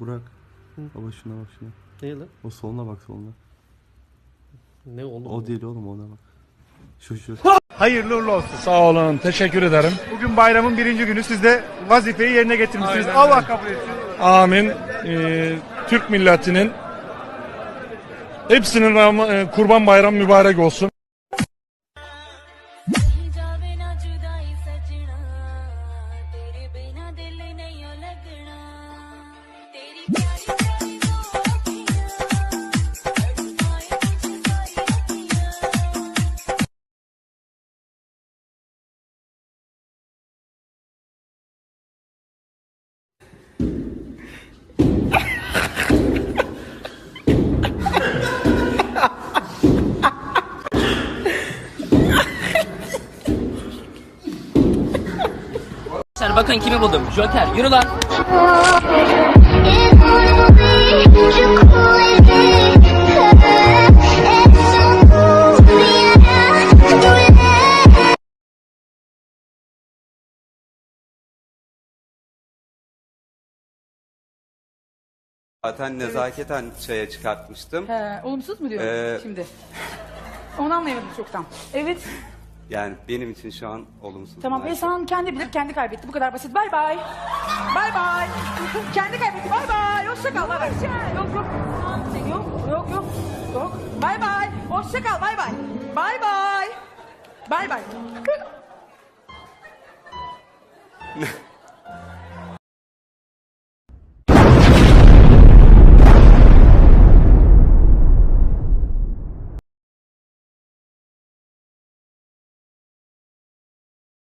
Burak. Baba şuna bak şuna. Ne lan? O soluna bak soluna. Ne oğlum? O değil oğlum ona bak. Şu şu. Hayırlı uğurlu olsun. Sağ olun, teşekkür ederim. Bugün bayramın birinci günü. Siz de vazifeyi yerine getirmişsiniz. Aynen Allah kabul etsin. Amin. Ee, Türk milletinin hepsinin Ram- e, kurban bayramı mübarek olsun. Sen bakın kimi buldum. Joker yürü lan. Zaten nezaketen şeye çıkartmıştım. He, olumsuz mu diyor Ee, şimdi? Onu anlayamadım çoktan. Evet. Yani benim için şu an olumsuz. Tamam. Esan kendi bilir kendi kaybetti. Bu kadar basit. Bay bay. Bay bay. kendi kaybetti. Bay bay. Hoşça kal. Bay bay. Yok yok. Yok yok yok. Yok. Bay bay. Hoşça kal. Bay bay. Bay bay. Bay bay.